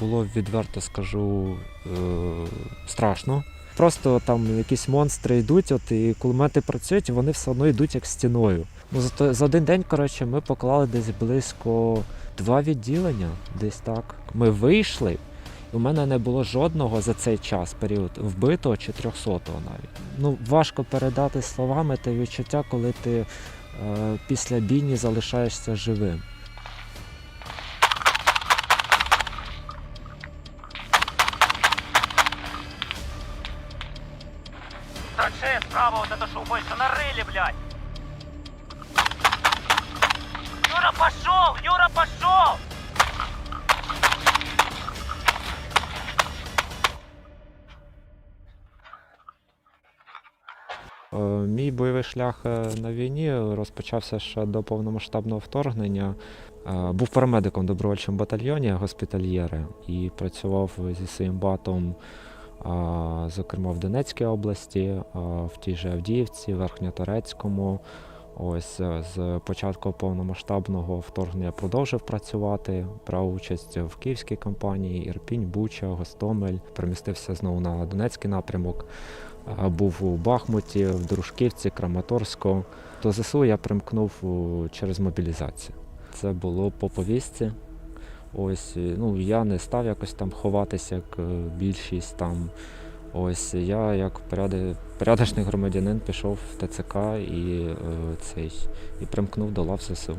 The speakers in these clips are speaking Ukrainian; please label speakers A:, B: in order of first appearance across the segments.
A: Було відверто скажу е, страшно. Просто там якісь монстри йдуть, от і кулемети працюють, і вони все одно йдуть як стіною. Ну за, за один день, коротше, ми поклали десь близько два відділення, десь так. Ми вийшли, у мене не було жодного за цей час період вбитого чи трьохсотого навіть. Ну важко передати словами те відчуття, коли ти е, після бійні залишаєшся живим.
B: Траншея справа, вот это что, больше нарыли, блядь! Юра, пошел! Юра, пошел!
A: Мій бойовий шлях е, на війні розпочався ще до повномасштабного вторгнення. Е, Був парамедиком в добровольчому батальйоні госпітальєри і працював зі своїм батом, е, зокрема в Донецькій області, е, в тій же Авдіївці, Верхньоторецькому. Ось е, з початку повномасштабного вторгнення продовжив працювати, брав участь в київській кампанії, Ірпінь, Буча, Гостомель, перемістився знову на Донецький напрямок. А, Був у Бахмуті, в Дружківці, Краматорську. До ЗСУ я примкнув через мобілізацію. Це було по повістці. Ось, ну, я не став якось там ховатися, як е, більшість там. Ось я як порядочний громадянин пішов в ТЦК і, е, цей, і примкнув до лав ЗСУ.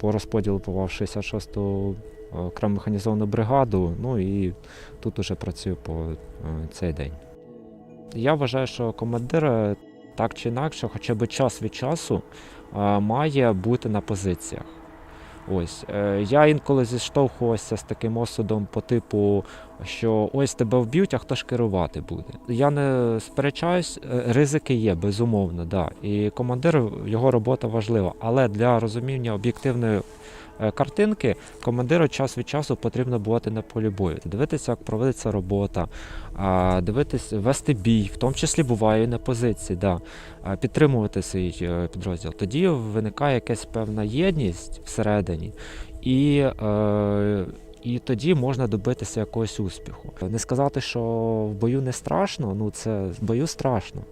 A: По розподілу попав в 66-ту е, механізовану бригаду, ну і тут уже працюю по е, цей день. Я вважаю, що командир е, так чи інакше, хоча б час від часу е, має бути на позиціях. Ось е, я інколи зіштовхувався з таким осудом по типу, що ось тебе вб'ють, а хто ж керувати буде. Я не сперечаюсь, ризики є, безумовно, да. І командир його робота важлива. Але для розуміння об'єктивної картинки командиру час від часу потрібно бути на полі бою, дивитися, як проводиться робота, а, дивитись, вести бій, в тому числі буває на позиції, да, підтримувати свій е, підрозділ. Тоді виникає якась певна єдність всередині, і, е, і тоді можна добитися якогось успіху. Не сказати, що в бою не страшно, ну це в бою страшно.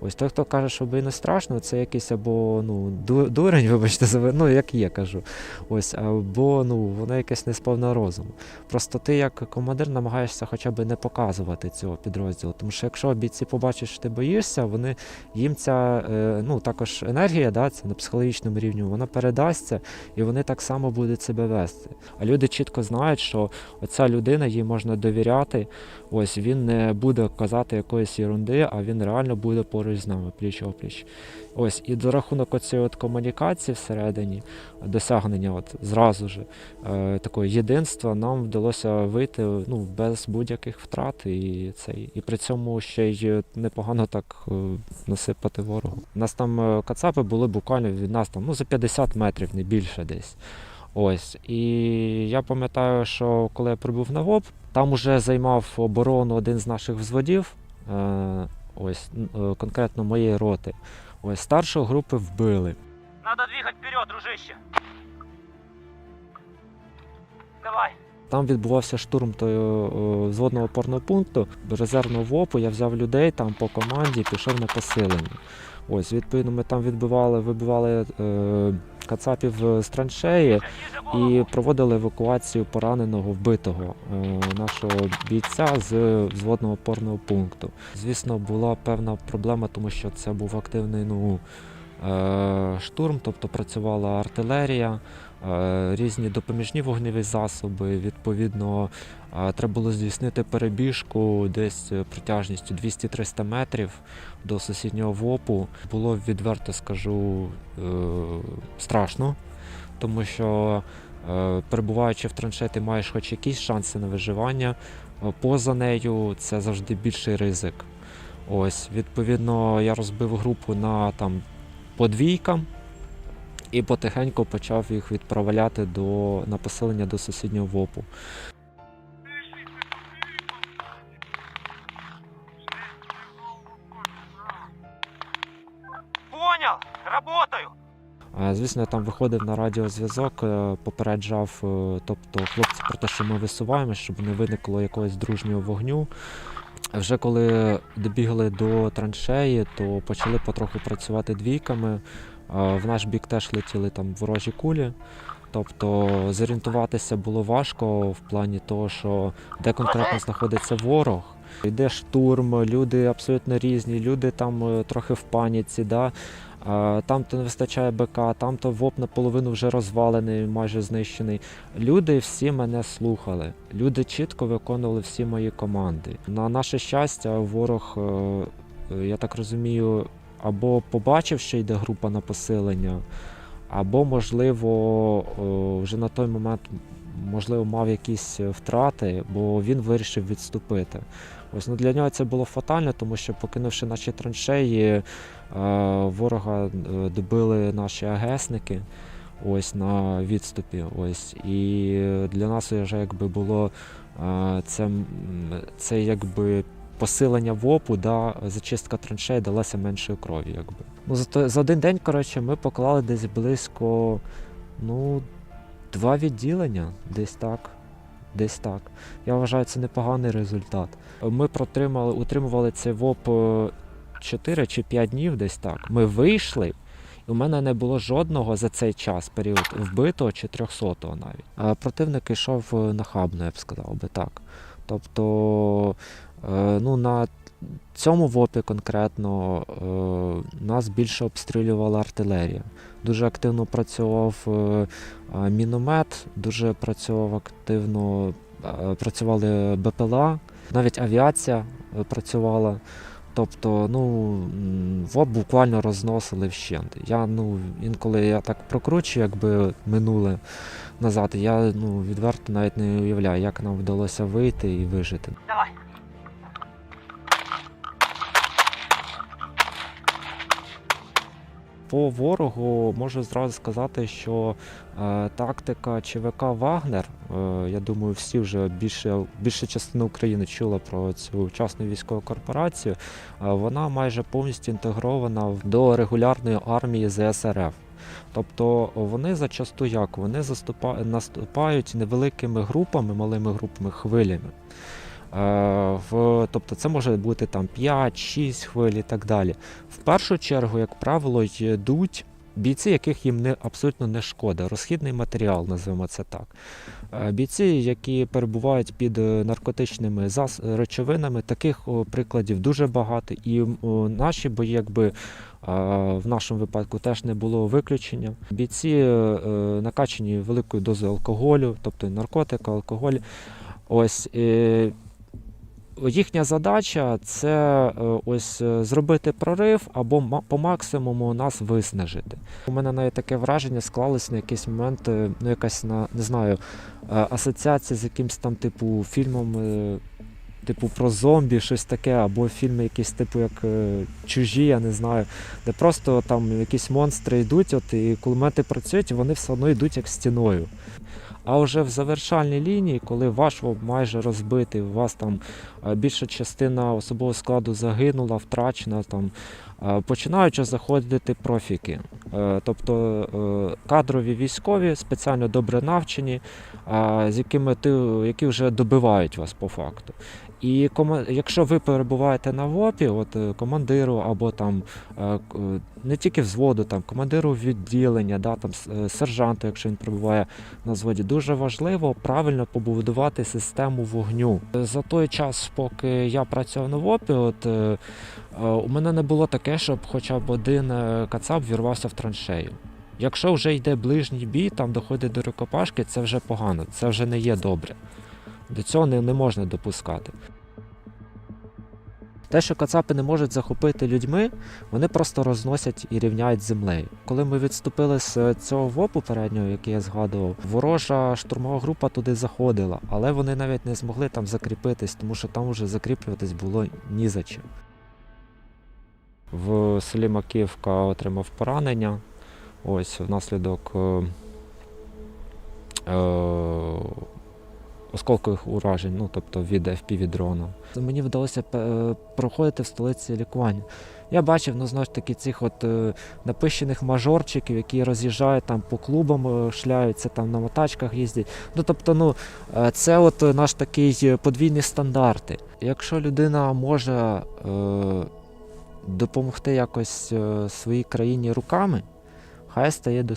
A: Ось той, хто каже, що не страшно, це якийсь або ну, дурень, вибачте, ну як є, кажу. Ось, або ну, воно якесь несповне розуму. Просто ти як командир намагаєшся хоча б не показувати цього підрозділу. Тому що якщо бійці побачать, що ти боїшся, вони їм ця е, ну, також енергія, да, це на психологічному рівні, вона передасться, і вони так само будуть себе вести. А люди чітко знають, що оця людина їй можна довіряти. Ось він не буде казати якоїсь ерунди, а він реально буде поруч з нами, пліч опліч. Ось, і до рахунок оцієї от комунікації всередині, досягнення от зразу ж е, такого єдинства нам вдалося вийти ну, без будь-яких втрат і цей. І при цьому ще й непогано так е, насипати ворогу. У нас там е, кацапи були буквально від нас там ну, за 50 метрів, не більше десь. Ось. І я пам'ятаю, що коли я прибув на ВОП, там уже займав оборону один з наших взводів, е, ось, е, конкретно моєї роти. Ось старшого групи вбили.
B: Надо двигать вперед, дружище! Давай!
A: Там відбувався штурм того е, взводного опорного пункту, до резервного ВОПу. Я взяв людей там по команді, пішов на посилення. Ось, відповідно, ми там відбивали, вибивали е, кацапів з траншеї і проводили евакуацію пораненого вбитого е, нашого бійця з взводного опорного пункту. Звісно, була певна проблема, тому що це був активний ну, е, штурм, тобто працювала артилерія, різні допоміжні вогневі засоби. Відповідно, е, треба було здійснити перебіжку десь е, протяжністю 200-300 метрів до сусіднього ВОПу. Було відверто скажу е, страшно, тому що е, перебуваючи в траншеї, ти маєш хоч якісь шанси на виживання. Е, Поза нею це завжди більший ризик. Ось, відповідно, я розбив групу на там по двійкам і потихеньку почав їх відправляти до на поселення до сусіднього ВОПу. Понял, работаю. Звісно, я там виходив на радіозв'язок, е, попереджав, е, тобто хлопці про те, що ми висуваємо, щоб не виникло якогось дружнього вогню. Вже коли добігли до траншеї, то почали потроху працювати двійками. В наш бік теж летіли там ворожі кулі. Тобто зорієнтуватися було важко в плані того, що де конкретно знаходиться ворог. Йде штурм, люди абсолютно різні, люди там е, трохи в паніці. Да? Там то не вистачає БК, там то ВОП наполовину вже розвалений, майже знищений. Люди всі мене слухали. Люди чітко виконували всі мої команди. На наше щастя, ворог, е, е, я так розумію, або побачив, що йде група на посилення, або, можливо, вже на той момент можливо, мав якісь е, втрати, бо він вирішив відступити. Ось ну для нього це було фатально, тому що покинувши наші траншеї, е, ворога е, добили наші агесники ось на відступі. Ось. І для нас вже якби було це, це якби посилення ВОПу, да, зачистка траншей далася меншою крові. Якби. Ну, за, за один день, коротше, ми поклали десь близько ну, два відділення, десь так. Десь так. Я вважаю, це непоганий результат. Ми протримали, утримували цей ВОП е, 4 чи 5 днів, десь так. Ми вийшли, і у мене не було жодного за цей час період вбитого чи 300-го навіть. А противник йшов е, нахабно, я б сказав би так. Тобто, е, ну, на цьому ВОПі конкретно е, нас більше обстрілювала артилерія. Дуже активно працював е, міномет, дуже працював активно, е, працювали БПЛА, навіть авіація е, працювала. Тобто, ну, ВОП буквально розносили вщент. Я ну, інколи я так прокручую, якби минуле назад. Я ну, відверто навіть не уявляю, як нам вдалося вийти і вижити.
B: Давай.
A: По ворогу можу зразу сказати, що е, тактика ЧВК Вагнер, е, я думаю, всі вже більше, більша частина України чула про цю частну військову корпорацію. Е, вона майже повністю інтегрована до регулярної армії ЗСРФ. Тобто вони зачасту як? Вони наступають невеликими групами, малими групами, хвилями. Е, в, тобто це може бути там 5-6 хвиль і так далі. В першу чергу, як правило, йдуть бійці, яких їм не, абсолютно не шкода. Розхідний матеріал, називаємо це так. Е, Бійці, які перебувають під е, наркотичними речовинами, таких прикладів дуже багато. І наші бої, якби в нашому випадку теж не було виключення. Бійці накачані великою дозою алкоголю, тобто наркотика, алкоголь. Ось. Їхня задача це е, ось е, зробити прорив або по максимуму нас виснажити. У мене навіть таке враження склалось на якийсь момент, е, ну якась на не знаю, асоціація з якимсь там типу фільмом. Типу про зомбі, щось таке, або фільми якісь, типу, як чужі, я не знаю, де просто там якісь монстри йдуть, от і кулемети працюють, і вони все одно йдуть як стіною. А вже в завершальній лінії, коли ваш майже розбитий, у вас там е, більша частина особового складу загинула, втрачена, там е, починають заходити профіки. Е, Тобто кадрові військові, спеціально добре навчені, з якими ти, які вже добивають вас по факту. І якщо ви перебуваєте на ВОПі, от командиру або там не тільки взводу, там командиру відділення, да, там сержанту, якщо він перебуває на зводі, дуже важливо правильно побудувати систему вогню. За той час, поки я працював на ВОПі, от е, е, у мене не було таке, щоб хоча б один е, кацап вірвався в траншею. Якщо вже йде ближній бій, там доходить до рукопашки, це вже погано, це вже не є добре. До цього не, не можна допускати. Те, що кацапи не можуть захопити людьми, вони просто розносять і рівняють землею. Коли ми відступили з е, цього ВОПу переднього, який я згадував, ворожа штурмова група туди заходила, але вони навіть не змогли там закріпитись, тому що там вже закріплюватись було ні за чим. В селі Маківка отримав поранення. Ось внаслідок е, е, осколкових уражень, ну тобто від FPV дрона. Мені вдалося е, проходити в столиці лікування. Я бачив, ну знову ж таки, цих от е, напищених мажорчиків, які роз'їжджають там по клубам, е, шляються там на мотачках їздять. Ну тобто, ну це от наш такий подвійні стандарти. Якщо людина може е, допомогти якось своїй країні руками, хай стає до.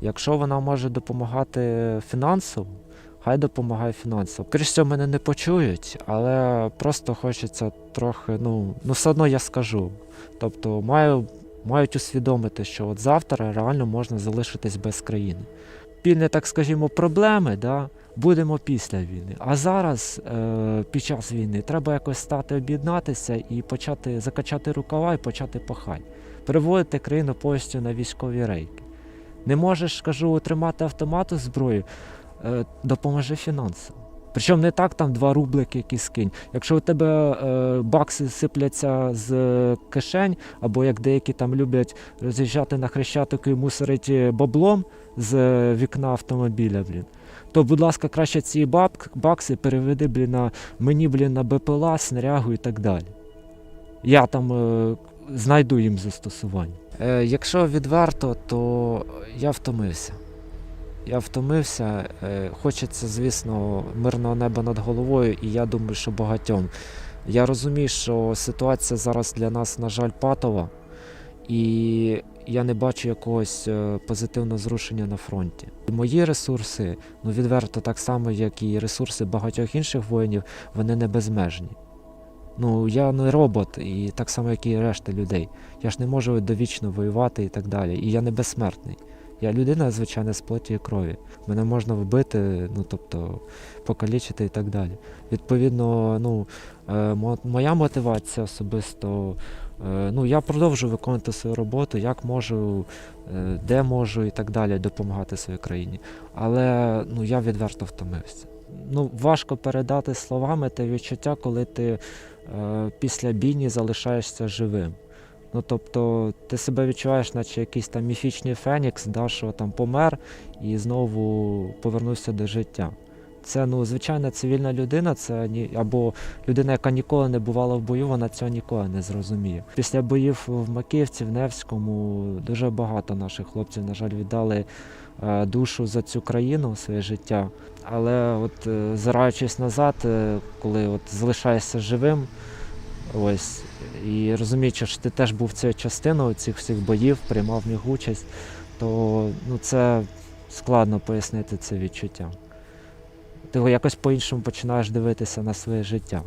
A: Якщо вона може допомагати фінансово, хай допомагає фінансово. Крізь всього мене не почують, але просто хочеться трохи, ну, ну все одно я скажу. Тобто маю, мають усвідомити, що от завтра реально можна залишитись без країни. Пільне, так скажімо, проблеми, да, будемо після війни. А зараз, е, під час війни, треба якось стати об'єднатися і почати закачати рукава і почати пахати. Переводити країну повністю на військові рейки. Не можеш, кажу, тримати автомату зброю, допоможи фінансово. Причому не так там два рублики якісь скинь. Якщо у тебе е, бакси сипляться з кишень, або як деякі там люблять роз'їжджати на хрещатику і мусорити баблом з е, вікна автомобіля, блін. То, будь ласка, краще ці бабк, бакси переведи, блін, на мені, блін, на БПЛА, снарягу і так далі. Я там е, знайду їм застосування. Е, якщо відверто, то я втомився. Я втомився. Е, хочеться, звісно, мирного неба над головою, і я думаю, що багатьом. Я розумію, що ситуація зараз для нас, на жаль, патова, і я не бачу якогось е, позитивного зрушення на фронті. Мої ресурси, ну відверто, так само, як і ресурси багатьох інших воїнів, вони не безмежні. Ну, я не робот, і так само, як і решта людей. Я ж не можу довічно воювати і так далі. І я не безсмертний. Я людина, звичайно, з плоті і крові. Мене можна вбити, ну тобто покалічити і так далі. Відповідно, ну, е, моя мотивація особисто. е, Ну, я продовжую виконувати свою роботу, як можу, е, де можу і так далі, допомагати своїй країні. Але ну, я відверто втомився. Ну, важко передати словами те відчуття, коли ти е, після бійні залишаєшся живим. Ну, тобто, ти себе відчуваєш, наче якийсь там міфічний фенікс, да, що там помер і знову повернувся до життя. Це ну, звичайна цивільна людина, це ні, або людина, яка ніколи не бувала в бою, вона цього ніколи не зрозуміє. Після боїв в Макіївці, в Невському, дуже багато наших хлопців, на жаль, віддали е, душу за цю країну, своє життя. Але от е, зираючись назад, е, коли от залишаєшся живим, ось, і розуміючи, що ти теж був цією частиною цих всіх боїв, приймав в них участь, то ну, це складно пояснити це відчуття. Ти якось по-іншому починаєш дивитися на своє життя.